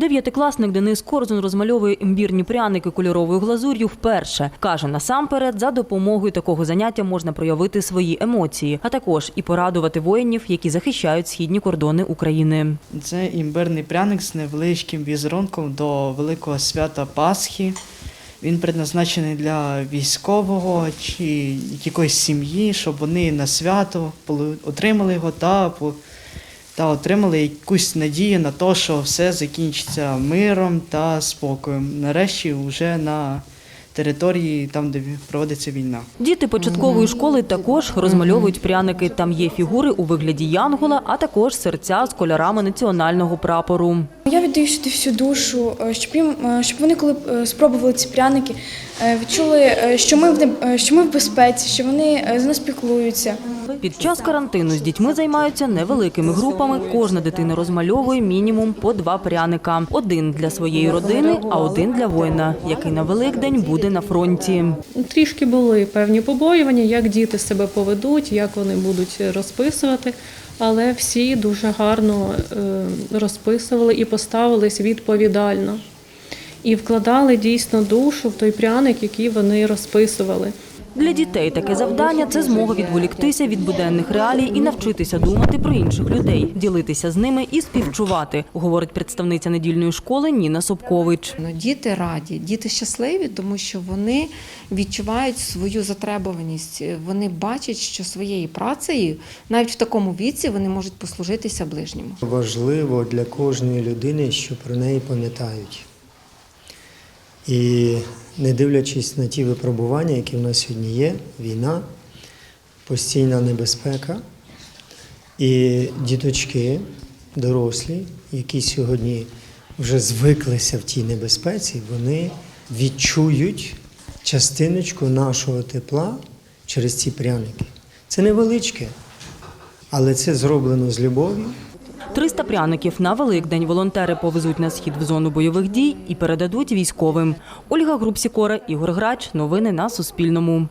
Дев'ятикласник Денис Корзун розмальовує імбірні пряники кольоровою глазур'ю вперше. Каже, насамперед за допомогою такого заняття можна проявити свої емоції, а також і порадувати воїнів, які захищають східні кордони України. Це імбирний пряник з невеличким візерунком до великого свята Пасхи. Він предназначений для військового чи якоїсь сім'ї, щоб вони на свято отримали його та, та отримали якусь надію на те, що все закінчиться миром та спокоєм. Нарешті вже на території, там, де проводиться війна. Діти початкової школи також розмальовують пряники. Там є фігури у вигляді янгола, а також серця з кольорами національного прапору. Я віддаю сюди всю душу, е, щоб їм, е, щоб вони, коли е, спробували ці пряники, відчули, е, що ми в е, що ми в безпеці, що вони е, за нас піклуються. Під час карантину з дітьми займаються невеликими групами. Кожна дитина розмальовує мінімум по два пряника: один для своєї родини, а один для воїна, який на Великдень буде на фронті. Трішки були певні побоювання, як діти себе поведуть, як вони будуть розписувати. Але всі дуже гарно е, розписували і поставились відповідально. І вкладали дійсно душу в той пряник, який вони розписували. Для дітей таке завдання це змога відволіктися від буденних реалій і навчитися думати про інших людей, ділитися з ними і співчувати, говорить представниця недільної школи Ніна Собкович. Ну, Діти раді, діти щасливі, тому що вони відчувають свою затребуваність. Вони бачать, що своєю працею, навіть в такому віці, вони можуть послужитися ближньому. Важливо для кожної людини, що про неї пам'ятають. І не дивлячись на ті випробування, які в нас сьогодні є, війна, постійна небезпека, і діточки, дорослі, які сьогодні вже звиклися в тій небезпеці, вони відчують частиночку нашого тепла через ці пряники. Це невеличке, але це зроблено з любов'ю. 300 пряників на Великдень волонтери повезуть на схід в зону бойових дій і передадуть військовим. Ольга Групсікора, Ігор Грач. Новини на Суспільному.